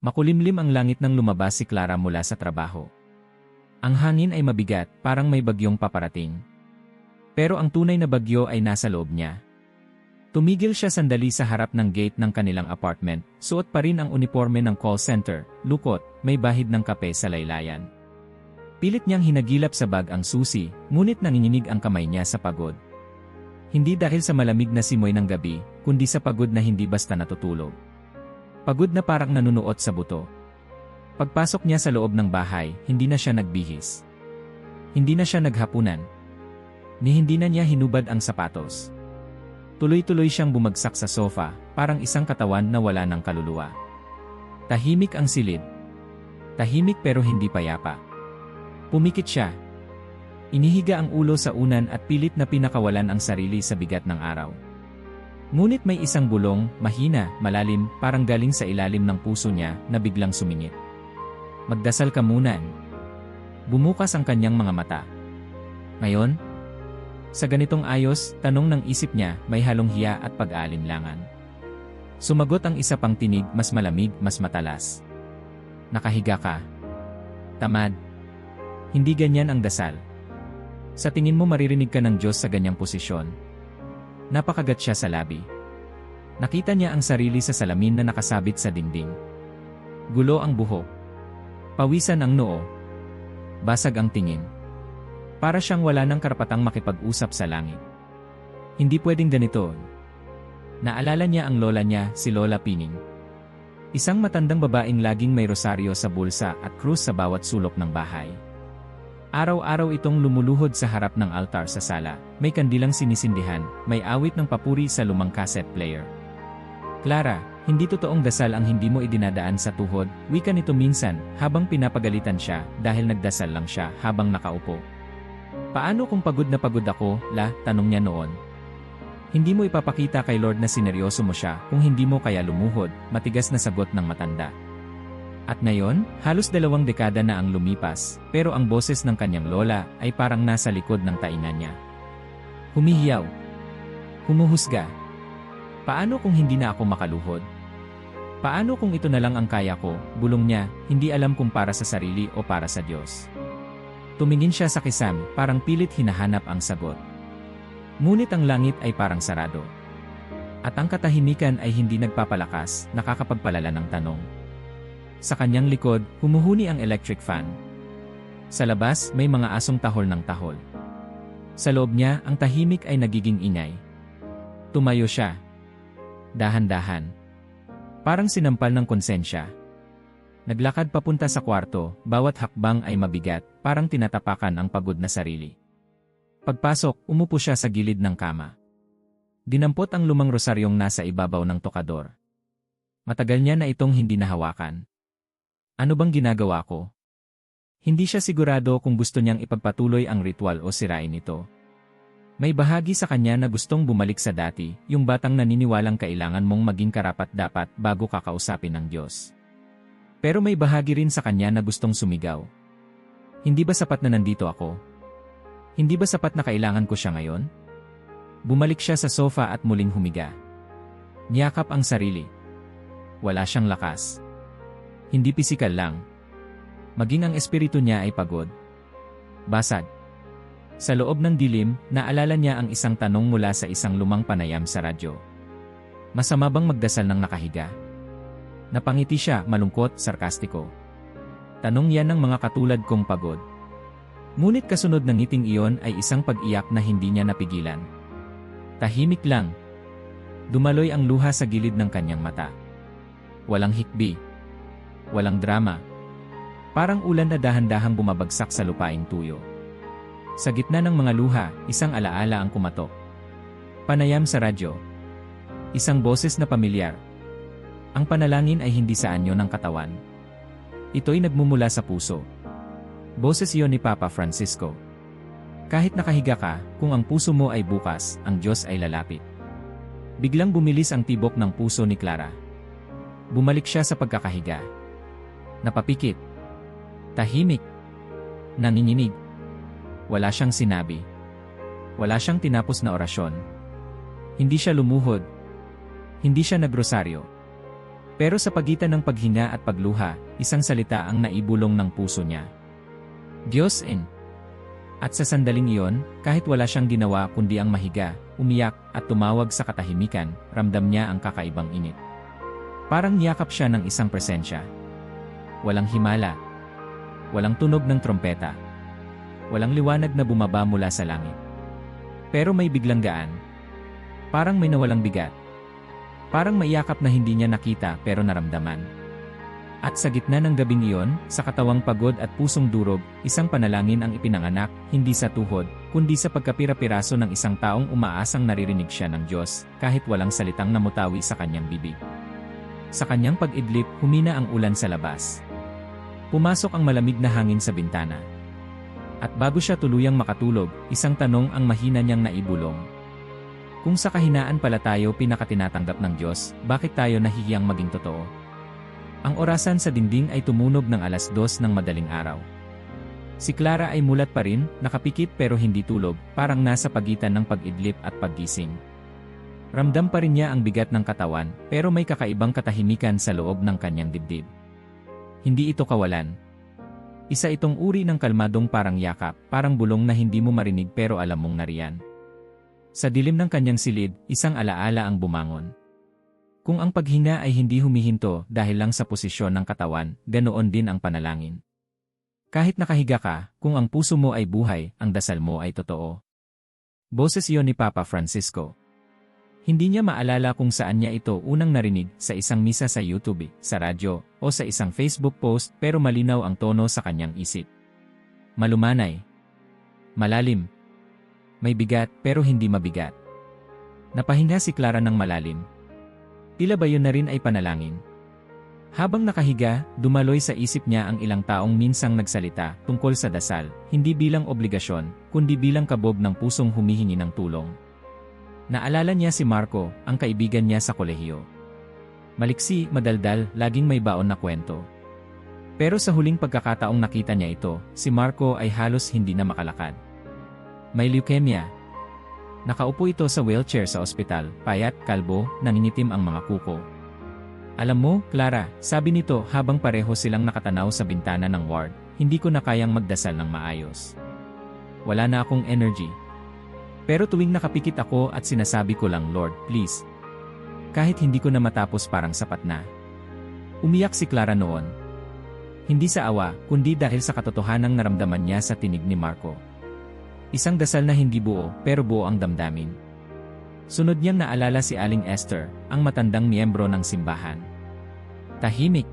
Makulimlim ang langit nang lumabas si Clara mula sa trabaho. Ang hangin ay mabigat, parang may bagyong paparating. Pero ang tunay na bagyo ay nasa loob niya. Tumigil siya sandali sa harap ng gate ng kanilang apartment, suot pa rin ang uniforme ng call center, lukot, may bahid ng kape sa laylayan. Pilit niyang hinagilap sa bag ang susi, ngunit nanginginig ang kamay niya sa pagod. Hindi dahil sa malamig na simoy ng gabi, kundi sa pagod na hindi basta natutulog. Pagod na parang nanunuot sa buto. Pagpasok niya sa loob ng bahay, hindi na siya nagbihis. Hindi na siya naghapunan. Ni hindi na niya hinubad ang sapatos. Tuloy-tuloy siyang bumagsak sa sofa, parang isang katawan na wala ng kaluluwa. Tahimik ang silid. Tahimik pero hindi payapa. Pumikit siya. Inihiga ang ulo sa unan at pilit na pinakawalan ang sarili sa bigat ng araw. Ngunit may isang bulong, mahina, malalim, parang galing sa ilalim ng puso niya na biglang sumingit. Magdasal ka muna. Bumukas ang kanyang mga mata. Ngayon? Sa ganitong ayos, tanong ng isip niya, may halong hiya at pag-aalinlangan. Sumagot ang isa pang tinig, mas malamig, mas matalas. Nakahiga ka. Tamad. Hindi ganyan ang dasal. Sa tingin mo maririnig ka ng Diyos sa ganyang posisyon. Napakagat siya sa labi. Nakita niya ang sarili sa salamin na nakasabit sa dingding. Gulo ang buhok. Pawisan ang noo. Basag ang tingin. Para siyang wala ng karapatang makipag-usap sa langit. Hindi pwedeng ganito. Naalala niya ang lola niya, si Lola Pining. Isang matandang babaeng laging may rosaryo sa bulsa at krus sa bawat sulok ng bahay. Araw-araw itong lumuluhod sa harap ng altar sa sala, may kandilang sinisindihan, may awit ng papuri sa lumang cassette player. Clara, hindi totoong dasal ang hindi mo idinadaan sa tuhod, wika nito minsan, habang pinapagalitan siya, dahil nagdasal lang siya, habang nakaupo. Paano kung pagod na pagod ako, la, tanong niya noon. Hindi mo ipapakita kay Lord na sineryoso mo siya, kung hindi mo kaya lumuhod, matigas na sagot ng matanda. At ngayon, halos dalawang dekada na ang lumipas, pero ang boses ng kanyang lola ay parang nasa likod ng tainga niya. Humihiyaw. Humuhusga. Paano kung hindi na ako makaluhod? Paano kung ito na lang ang kaya ko, bulong niya, hindi alam kung para sa sarili o para sa Diyos. Tumingin siya sa kisam, parang pilit hinahanap ang sagot. Ngunit ang langit ay parang sarado. At ang katahimikan ay hindi nagpapalakas, nakakapagpalala ng tanong. Sa kanyang likod, humuhuni ang electric fan. Sa labas, may mga asong tahol ng tahol. Sa loob niya, ang tahimik ay nagiging ingay. Tumayo siya. Dahan-dahan. Parang sinampal ng konsensya. Naglakad papunta sa kwarto, bawat hakbang ay mabigat, parang tinatapakan ang pagod na sarili. Pagpasok, umupo siya sa gilid ng kama. Dinampot ang lumang rosaryong nasa ibabaw ng tokador. Matagal niya na itong hindi nahawakan. Ano bang ginagawa ko? Hindi siya sigurado kung gusto niyang ipagpatuloy ang ritual o sirain ito. May bahagi sa kanya na gustong bumalik sa dati, yung batang naniniwalang kailangan mong maging karapat-dapat bago kakausapin ng Diyos. Pero may bahagi rin sa kanya na gustong sumigaw. Hindi ba sapat na nandito ako? Hindi ba sapat na kailangan ko siya ngayon? Bumalik siya sa sofa at muling humiga. Niyakap ang sarili. Wala siyang lakas. Hindi pisikal lang. Maging ang espiritu niya ay pagod. Basag. Sa loob ng dilim, naalala niya ang isang tanong mula sa isang lumang panayam sa radyo. Masama bang magdasal ng nakahiga? Napangiti siya, malungkot, sarkastiko. Tanong yan ng mga katulad kong pagod. Ngunit kasunod ng ngiting iyon ay isang pag-iyak na hindi niya napigilan. Tahimik lang. Dumaloy ang luha sa gilid ng kanyang mata. Walang hikbi. Walang drama. Parang ulan na dahan-dahang bumabagsak sa lupaing tuyo. Sa gitna ng mga luha, isang alaala ang kumatok. Panayam sa radyo. Isang boses na pamilyar. Ang panalangin ay hindi sa anyo ng katawan. Ito'y nagmumula sa puso. Boses iyon ni Papa Francisco. Kahit nakahiga ka, kung ang puso mo ay bukas, ang Diyos ay lalapit. Biglang bumilis ang tibok ng puso ni Clara. Bumalik siya sa pagkakahiga. Napapikit. Tahimik. Nanginginig. Wala siyang sinabi. Wala siyang tinapos na orasyon. Hindi siya lumuhod. Hindi siya nagrosaryo. Pero sa pagitan ng paghinga at pagluha, isang salita ang naibulong ng puso niya. Diyos in. At sa sandaling iyon, kahit wala siyang ginawa kundi ang mahiga, umiyak at tumawag sa katahimikan, ramdam niya ang kakaibang init. Parang niyakap siya ng isang presensya. Walang himala. Walang tunog ng trompeta. Walang liwanag na bumaba mula sa langit. Pero may biglang gaan. Parang may nawalang bigat. Parang maiyakap na hindi niya nakita pero naramdaman. At sa gitna ng gabing iyon, sa katawang pagod at pusong durog, isang panalangin ang ipinanganak, hindi sa tuhod, kundi sa pagkapira-piraso ng isang taong umaasang naririnig siya ng Diyos, kahit walang salitang namutawi sa kanyang bibig. Sa kanyang pag-idlip, humina ang ulan sa labas. Pumasok ang malamig na hangin sa bintana. At bago siya tuluyang makatulog, isang tanong ang mahina niyang naibulong. Kung sa kahinaan pala tayo pinakatinatanggap ng Diyos, bakit tayo nahihiyang maging totoo? Ang orasan sa dingding ay tumunog ng alas dos ng madaling araw. Si Clara ay mulat pa rin, nakapikit pero hindi tulog, parang nasa pagitan ng pag-idlip at paggising. Ramdam pa rin niya ang bigat ng katawan, pero may kakaibang katahimikan sa loob ng kanyang dibdib. Hindi ito kawalan. Isa itong uri ng kalmadong parang yakap, parang bulong na hindi mo marinig pero alam mong nariyan. Sa dilim ng kanyang silid, isang alaala ang bumangon. Kung ang paghinga ay hindi humihinto dahil lang sa posisyon ng katawan, ganoon din ang panalangin. Kahit nakahiga ka, kung ang puso mo ay buhay, ang dasal mo ay totoo. Boses iyon ni Papa Francisco. Hindi niya maalala kung saan niya ito unang narinig sa isang misa sa YouTube, sa radyo, o sa isang Facebook post pero malinaw ang tono sa kanyang isip. Malumanay. Malalim. May bigat pero hindi mabigat. Napahinga si Clara ng malalim. Tila ba yun na rin ay panalangin? Habang nakahiga, dumaloy sa isip niya ang ilang taong minsang nagsalita tungkol sa dasal, hindi bilang obligasyon, kundi bilang kabog ng pusong humihingi ng tulong. Naalala niya si Marco, ang kaibigan niya sa kolehiyo. Maliksi, madaldal, laging may baon na kwento. Pero sa huling pagkakataong nakita niya ito, si Marco ay halos hindi na makalakad. May leukemia. Nakaupo ito sa wheelchair sa ospital, payat, kalbo, nangingitim ang mga kuko. Alam mo, Clara, sabi nito habang pareho silang nakatanaw sa bintana ng ward, hindi ko na kayang magdasal ng maayos. Wala na akong energy. Pero tuwing nakapikit ako at sinasabi ko lang, Lord, please. Kahit hindi ko na matapos parang sapat na. Umiyak si Clara noon. Hindi sa awa, kundi dahil sa katotohanang naramdaman niya sa tinig ni Marco. Isang dasal na hindi buo, pero buo ang damdamin. Sunod niyang naalala si Aling Esther, ang matandang miyembro ng simbahan. Tahimik.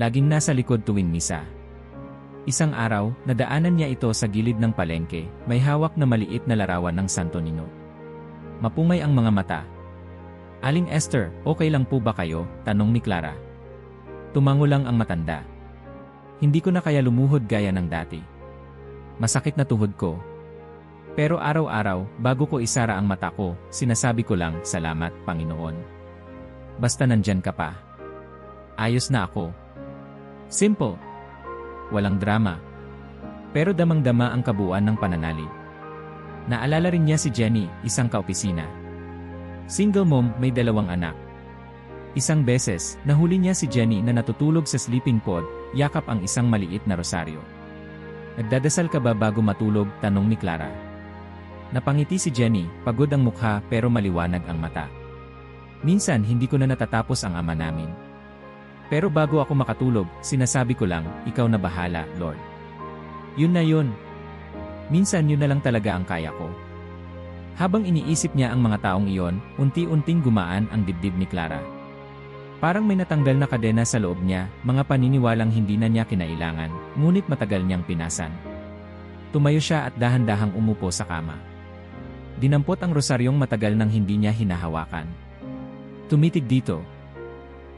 Laging nasa likod tuwing misa. Isang araw, nadaanan niya ito sa gilid ng palengke, may hawak na maliit na larawan ng Santo Nino. Mapungay ang mga mata. Aling Esther, okay lang po ba kayo? Tanong ni Clara. Tumango lang ang matanda. Hindi ko na kaya lumuhod gaya ng dati. Masakit na tuhod ko, pero araw-araw, bago ko isara ang mata ko, sinasabi ko lang, salamat, Panginoon. Basta nandyan ka pa. Ayos na ako. Simple. Walang drama. Pero damang-dama ang kabuuan ng pananalig. Naalala rin niya si Jenny, isang kaopisina. Single mom, may dalawang anak. Isang beses, nahuli niya si Jenny na natutulog sa sleeping pod, yakap ang isang maliit na rosaryo. Nagdadasal ka ba bago matulog? Tanong ni Clara. Napangiti si Jenny, pagod ang mukha pero maliwanag ang mata. Minsan hindi ko na natatapos ang ama namin. Pero bago ako makatulog, sinasabi ko lang, ikaw na bahala, Lord. Yun na yun. Minsan yun na lang talaga ang kaya ko. Habang iniisip niya ang mga taong iyon, unti-unting gumaan ang dibdib ni Clara. Parang may natanggal na kadena sa loob niya, mga paniniwalang hindi na niya kinailangan, ngunit matagal niyang pinasan. Tumayo siya at dahan-dahang umupo sa kama. Dinampot ang rosaryong matagal nang hindi niya hinahawakan. Tumitig dito.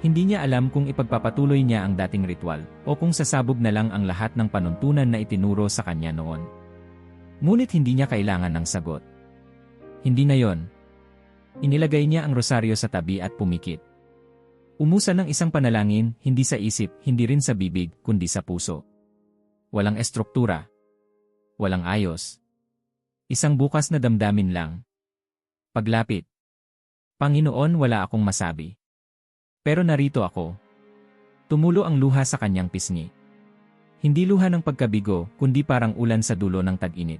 Hindi niya alam kung ipagpapatuloy niya ang dating ritual o kung sasabog na lang ang lahat ng panuntunan na itinuro sa kanya noon. Ngunit hindi niya kailangan ng sagot. Hindi na yon. Inilagay niya ang rosaryo sa tabi at pumikit. Umusa ng isang panalangin, hindi sa isip, hindi rin sa bibig, kundi sa puso. Walang estruktura. Walang ayos. Isang bukas na damdamin lang. Paglapit. Panginoon wala akong masabi. Pero narito ako. Tumulo ang luha sa kanyang pisngi. Hindi luha ng pagkabigo, kundi parang ulan sa dulo ng tag-init.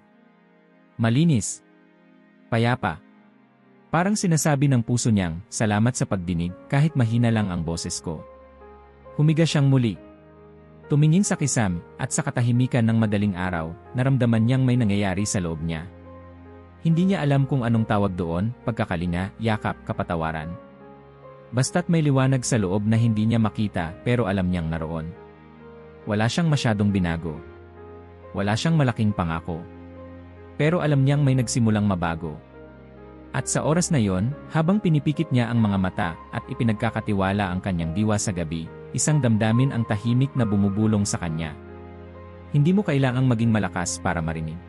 Malinis. Payapa. Parang sinasabi ng puso niyang, salamat sa pagdinig kahit mahina lang ang boses ko. Humiga siyang muli. Tumingin sa kisam at sa katahimikan ng madaling araw, naramdaman niyang may nangyayari sa loob niya. Hindi niya alam kung anong tawag doon, pagkakalinga, yakap, kapatawaran. Basta't may liwanag sa loob na hindi niya makita pero alam niyang naroon. Wala siyang masyadong binago. Wala siyang malaking pangako. Pero alam niyang may nagsimulang mabago. At sa oras na yon, habang pinipikit niya ang mga mata at ipinagkakatiwala ang kanyang diwa sa gabi, isang damdamin ang tahimik na bumubulong sa kanya. Hindi mo kailangang maging malakas para marinig.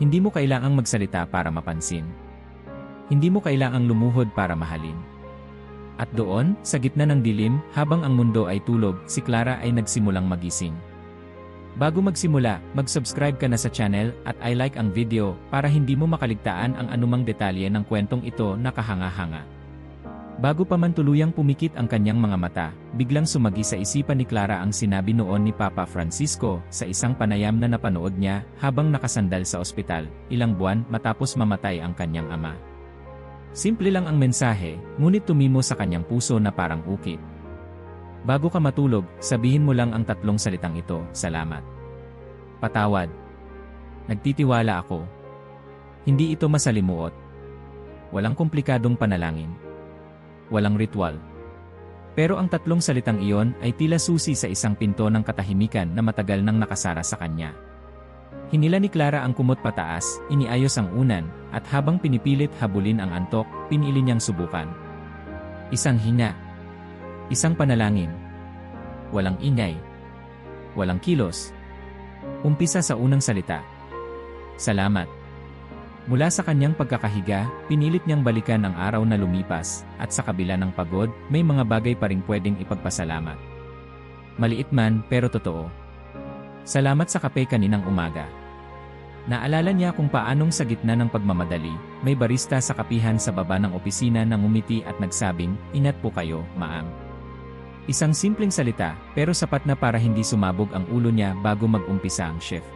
Hindi mo kailangang magsalita para mapansin. Hindi mo kailangang lumuhod para mahalin. At doon, sa gitna ng dilim, habang ang mundo ay tulog, si Clara ay nagsimulang magising. Bago magsimula, mag-subscribe ka na sa channel at I like ang video para hindi mo makaligtaan ang anumang detalye ng kwentong ito na kahanga-hanga. Bago pa man tuluyang pumikit ang kanyang mga mata, biglang sumagi sa isipan ni Clara ang sinabi noon ni Papa Francisco sa isang panayam na napanood niya habang nakasandal sa ospital, ilang buwan matapos mamatay ang kanyang ama. Simple lang ang mensahe, ngunit tumimo sa kanyang puso na parang ukit. Bago ka matulog, sabihin mo lang ang tatlong salitang ito, salamat. Patawad. Nagtitiwala ako. Hindi ito masalimuot. Walang komplikadong panalangin. Walang ritual. Pero ang tatlong salitang iyon ay tila susi sa isang pinto ng katahimikan na matagal nang nakasara sa kanya. Hinila ni Clara ang kumot pataas, iniayos ang unan, at habang pinipilit habulin ang antok, pinili niyang subukan. Isang hina. Isang panalangin. Walang ingay. Walang kilos. Umpisa sa unang salita. Salamat. Mula sa kanyang pagkakahiga, pinilit niyang balikan ang araw na lumipas, at sa kabila ng pagod, may mga bagay pa rin pwedeng ipagpasalamat. Maliit man, pero totoo. Salamat sa kape kaninang umaga. Naalala niya kung paanong sa gitna ng pagmamadali, may barista sa kapihan sa baba ng opisina na ngumiti at nagsabing, Ingat po kayo, maam. Isang simpleng salita, pero sapat na para hindi sumabog ang ulo niya bago mag-umpisa ang shift.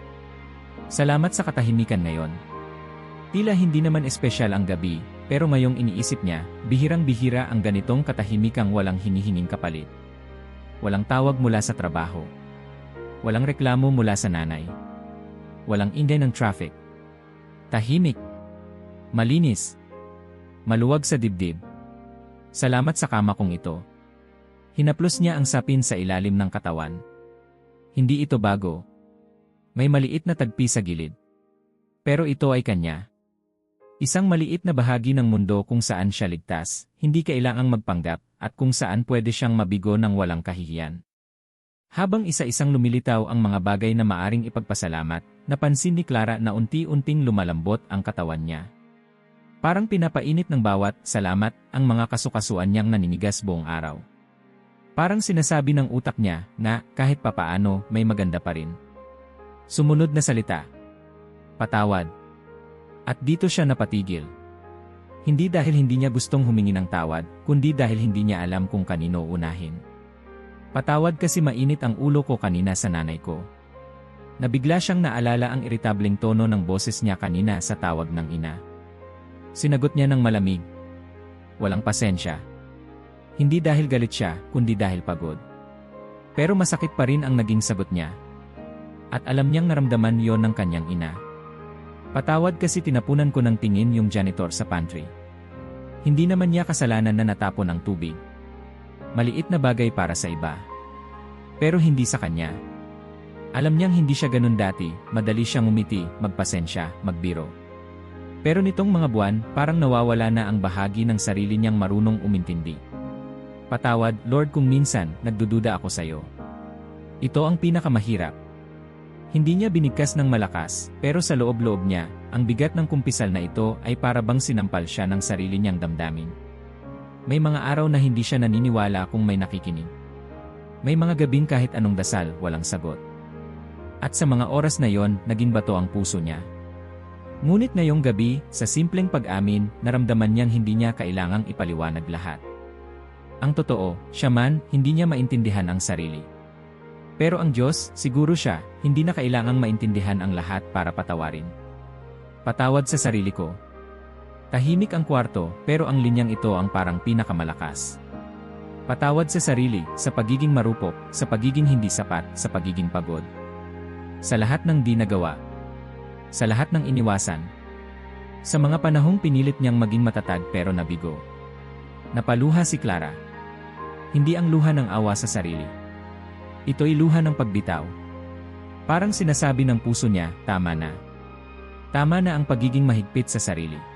Salamat sa katahimikan ngayon. Tila hindi naman espesyal ang gabi, pero ngayong iniisip niya, bihirang-bihira ang ganitong katahimikang walang hinihinging kapalit. Walang tawag mula sa trabaho. Walang reklamo mula sa nanay walang ingay ng traffic. Tahimik. Malinis. Maluwag sa dibdib. Salamat sa kama kong ito. Hinaplos niya ang sapin sa ilalim ng katawan. Hindi ito bago. May maliit na tagpi sa gilid. Pero ito ay kanya. Isang maliit na bahagi ng mundo kung saan siya ligtas, hindi kailangang magpanggap, at kung saan pwede siyang mabigo ng walang kahihiyan. Habang isa-isang lumilitaw ang mga bagay na maaring ipagpasalamat, napansin ni Clara na unti-unting lumalambot ang katawan niya. Parang pinapainit ng bawat salamat ang mga kasukasuan niyang naninigas buong araw. Parang sinasabi ng utak niya na kahit papaano may maganda pa rin. Sumunod na salita. Patawad. At dito siya napatigil. Hindi dahil hindi niya gustong humingi ng tawad, kundi dahil hindi niya alam kung kanino unahin. Patawad kasi mainit ang ulo ko kanina sa nanay ko. Nabigla siyang naalala ang iritableng tono ng boses niya kanina sa tawag ng ina. Sinagot niya ng malamig. Walang pasensya. Hindi dahil galit siya, kundi dahil pagod. Pero masakit pa rin ang naging sagot niya. At alam niyang naramdaman yon ng kanyang ina. Patawad kasi tinapunan ko ng tingin yung janitor sa pantry. Hindi naman niya kasalanan na natapon ang tubig. Maliit na bagay para sa iba. Pero hindi sa kanya. Alam niyang hindi siya ganun dati, madali siyang umiti, magpasensya, magbiro. Pero nitong mga buwan, parang nawawala na ang bahagi ng sarili niyang marunong umintindi. Patawad, Lord kung minsan, nagdududa ako sa iyo. Ito ang pinakamahirap. Hindi niya binigkas ng malakas, pero sa loob-loob niya, ang bigat ng kumpisal na ito ay para bang sinampal siya ng sarili niyang damdamin. May mga araw na hindi siya naniniwala kung may nakikinig. May mga gabing kahit anong dasal, walang sagot. At sa mga oras na yon, naging bato ang puso niya. Ngunit ngayong gabi, sa simpleng pag-amin, naramdaman niyang hindi niya kailangang ipaliwanag lahat. Ang totoo, siya man, hindi niya maintindihan ang sarili. Pero ang Diyos, siguro siya, hindi na kailangang maintindihan ang lahat para patawarin. Patawad sa sarili ko. Tahimik ang kwarto, pero ang linyang ito ang parang pinakamalakas. Patawad sa sarili, sa pagiging marupok, sa pagiging hindi sapat, sa pagiging pagod. Sa lahat ng di nagawa. Sa lahat ng iniwasan. Sa mga panahong pinilit niyang maging matatag pero nabigo. Napaluha si Clara. Hindi ang luha ng awa sa sarili. Ito'y luha ng pagbitaw. Parang sinasabi ng puso niya, tama na. Tama na ang pagiging mahigpit sa sarili.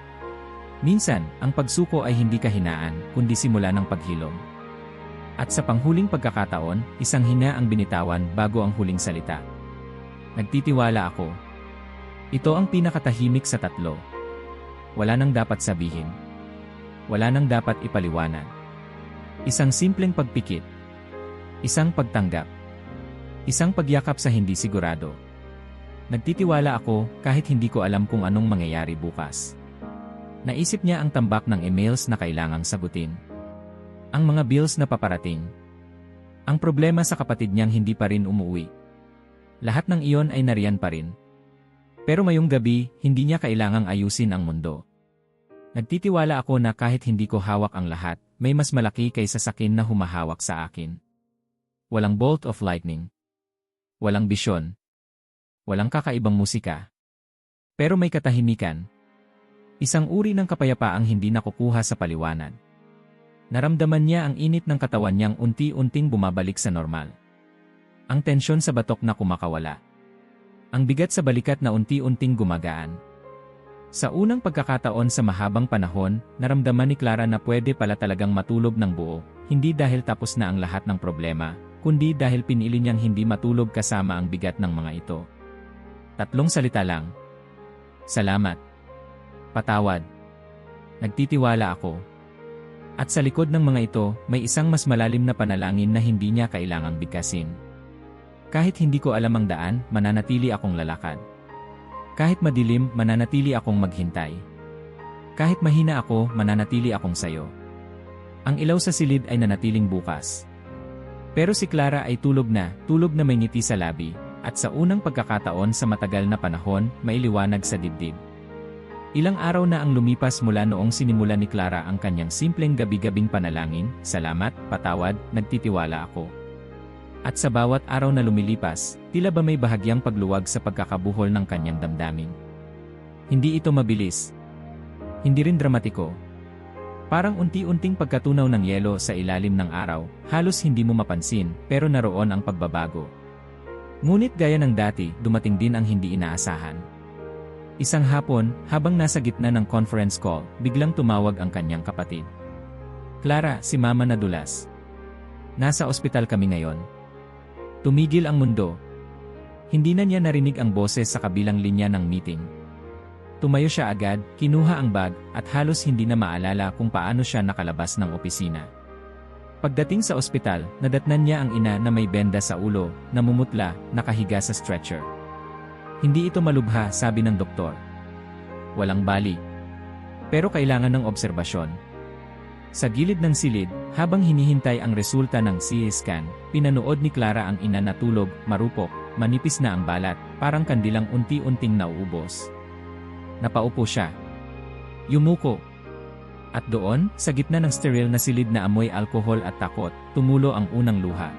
Minsan, ang pagsuko ay hindi kahinaan, kundi simula ng paghilom. At sa panghuling pagkakataon, isang hina ang binitawan bago ang huling salita. Nagtitiwala ako. Ito ang pinakatahimik sa tatlo. Wala nang dapat sabihin. Wala nang dapat ipaliwanag. Isang simpleng pagpikit. Isang pagtanggap. Isang pagyakap sa hindi sigurado. Nagtitiwala ako kahit hindi ko alam kung anong mangyayari bukas. Naisip niya ang tambak ng emails na kailangang sagutin. Ang mga bills na paparating. Ang problema sa kapatid niyang hindi pa rin umuwi. Lahat ng iyon ay nariyan pa rin. Pero mayong gabi, hindi niya kailangang ayusin ang mundo. Nagtitiwala ako na kahit hindi ko hawak ang lahat, may mas malaki kaysa sakin na humahawak sa akin. Walang bolt of lightning. Walang bisyon. Walang kakaibang musika. Pero may katahimikan, Isang uri ng kapayapaang hindi nakukuha sa paliwanag. Naramdaman niya ang init ng katawan niyang unti-unting bumabalik sa normal. Ang tensyon sa batok na kumakawala. Ang bigat sa balikat na unti-unting gumagaan. Sa unang pagkakataon sa mahabang panahon, naramdaman ni Clara na pwede pala talagang matulog ng buo, hindi dahil tapos na ang lahat ng problema, kundi dahil pinili niyang hindi matulog kasama ang bigat ng mga ito. Tatlong salita lang. Salamat. Patawad. Nagtitiwala ako. At sa likod ng mga ito, may isang mas malalim na panalangin na hindi niya kailangang bigkasin. Kahit hindi ko alam ang daan, mananatili akong lalakad. Kahit madilim, mananatili akong maghintay. Kahit mahina ako, mananatili akong sayo. Ang ilaw sa silid ay nanatiling bukas. Pero si Clara ay tulog na, tulog na may ngiti sa labi, at sa unang pagkakataon sa matagal na panahon, mailiwanag sa dibdib. Ilang araw na ang lumipas mula noong sinimula ni Clara ang kanyang simpleng gabi-gabing panalangin, salamat, patawad, nagtitiwala ako. At sa bawat araw na lumilipas, tila ba may bahagyang pagluwag sa pagkakabuhol ng kanyang damdamin. Hindi ito mabilis. Hindi rin dramatiko. Parang unti-unting pagkatunaw ng yelo sa ilalim ng araw, halos hindi mo mapansin, pero naroon ang pagbabago. Ngunit gaya ng dati, dumating din ang hindi inaasahan. Isang hapon, habang nasa gitna ng conference call, biglang tumawag ang kanyang kapatid. Clara, si mama nadulas. Nasa ospital kami ngayon. Tumigil ang mundo. Hindi na niya narinig ang boses sa kabilang linya ng meeting. Tumayo siya agad, kinuha ang bag, at halos hindi na maalala kung paano siya nakalabas ng opisina. Pagdating sa ospital, nadatnan niya ang ina na may benda sa ulo, namumutla, nakahiga sa stretcher. Hindi ito malubha, sabi ng doktor. Walang bali. Pero kailangan ng obserbasyon. Sa gilid ng silid, habang hinihintay ang resulta ng CT scan, pinanood ni Clara ang ina na tulog, marupok, manipis na ang balat, parang kandilang unti-unting nauubos. Napaupo siya. Yumuko. At doon, sa gitna ng sterile na silid na amoy alkohol at takot, tumulo ang unang luha.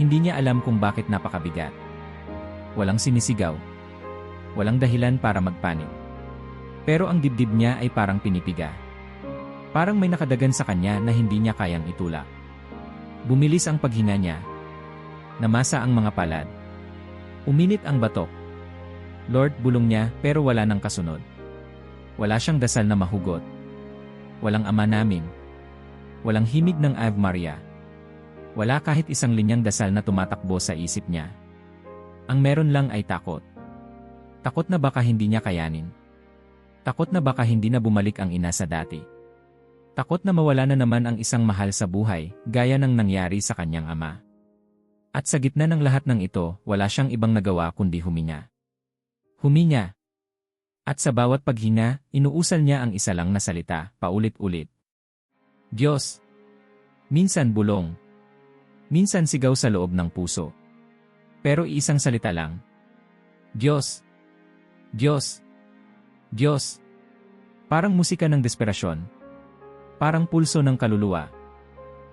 Hindi niya alam kung bakit napakabigat. Walang sinisigaw. Walang dahilan para magpanik. Pero ang dibdib niya ay parang pinipiga. Parang may nakadagan sa kanya na hindi niya kayang itulak. Bumilis ang paghinga niya. Namasa ang mga palad. Uminit ang batok. Lord, bulong niya pero wala nang kasunod. Wala siyang dasal na mahugot. Walang ama namin. Walang himig ng Ave Maria. Wala kahit isang linyang dasal na tumatakbo sa isip niya. Ang meron lang ay takot. Takot na baka hindi niya kayanin. Takot na baka hindi na bumalik ang ina sa dati. Takot na mawala na naman ang isang mahal sa buhay, gaya ng nangyari sa kanyang ama. At sa gitna ng lahat ng ito, wala siyang ibang nagawa kundi huminga. Huminga. At sa bawat paghinga, inuusal niya ang isa lang na salita, paulit-ulit. Diyos. Minsan bulong. Minsan sigaw sa loob ng puso. Pero iisang salita lang. Diyos. Diyos. Diyos. Parang musika ng desperasyon. Parang pulso ng kaluluwa.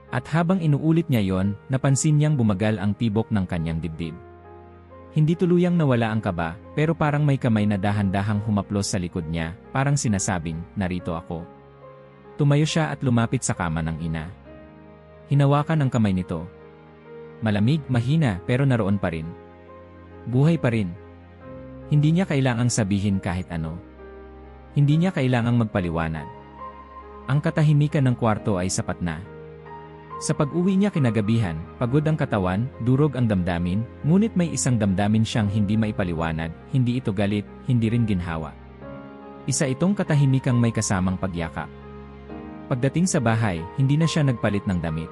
At habang inuulit niya yon, napansin niyang bumagal ang tibok ng kanyang dibdib. Hindi tuluyang nawala ang kaba, pero parang may kamay na dahan-dahang humaplos sa likod niya, parang sinasabing, narito ako. Tumayo siya at lumapit sa kama ng ina. Hinawakan ang kamay nito. Malamig, mahina, pero naroon pa rin. Buhay pa rin. Hindi niya kailangang sabihin kahit ano. Hindi niya kailangang magpaliwanag. Ang katahimikan ng kwarto ay sapat na. Sa pag-uwi niya kinagabihan, pagod ang katawan, durog ang damdamin, ngunit may isang damdamin siyang hindi maipaliwanag, hindi ito galit, hindi rin ginhawa. Isa itong katahimikang may kasamang pagyakap. Pagdating sa bahay, hindi na siya nagpalit ng damit.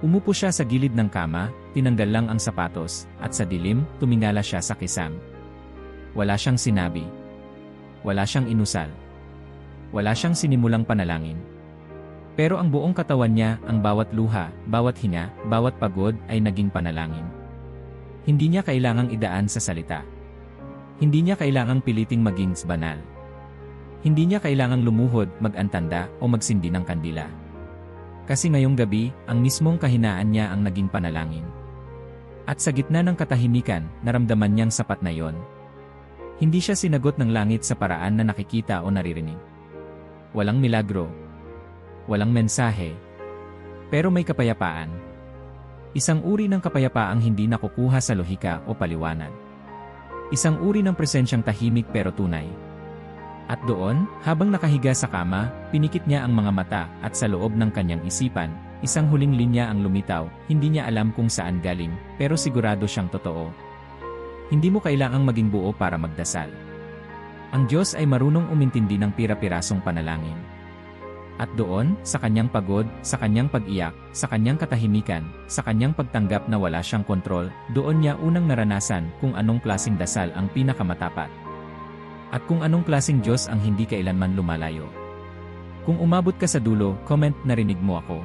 Umupo siya sa gilid ng kama, tinanggal lang ang sapatos, at sa dilim, tumingala siya sa kisam. Wala siyang sinabi. Wala siyang inusal. Wala siyang sinimulang panalangin. Pero ang buong katawan niya, ang bawat luha, bawat hinga, bawat pagod ay naging panalangin. Hindi niya kailangang idaan sa salita. Hindi niya kailangang piliting maging banal. Hindi niya kailangang lumuhod, mag-antanda, o magsindi ng kandila. Kasi ngayong gabi, ang mismong kahinaan niya ang naging panalangin. At sa gitna ng katahimikan, naramdaman niyang sapat na yon. Hindi siya sinagot ng langit sa paraan na nakikita o naririnig. Walang milagro, walang mensahe. Pero may kapayapaan. Isang uri ng kapayapaang hindi nakukuha sa lohika o paliwanag. Isang uri ng presensyang tahimik pero tunay. At doon, habang nakahiga sa kama, pinikit niya ang mga mata at sa loob ng kanyang isipan, isang huling linya ang lumitaw, hindi niya alam kung saan galing, pero sigurado siyang totoo. Hindi mo kailangang maging buo para magdasal. Ang Diyos ay marunong umintindi ng pira-pirasong panalangin. At doon, sa kanyang pagod, sa kanyang pag-iyak, sa kanyang katahimikan, sa kanyang pagtanggap na wala siyang kontrol, doon niya unang naranasan kung anong klasing dasal ang pinakamatapat. At kung anong klasing Diyos ang hindi kailanman lumalayo. Kung umabot ka sa dulo, comment narinig mo ako.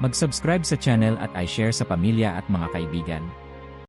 Mag-subscribe sa channel at i-share sa pamilya at mga kaibigan.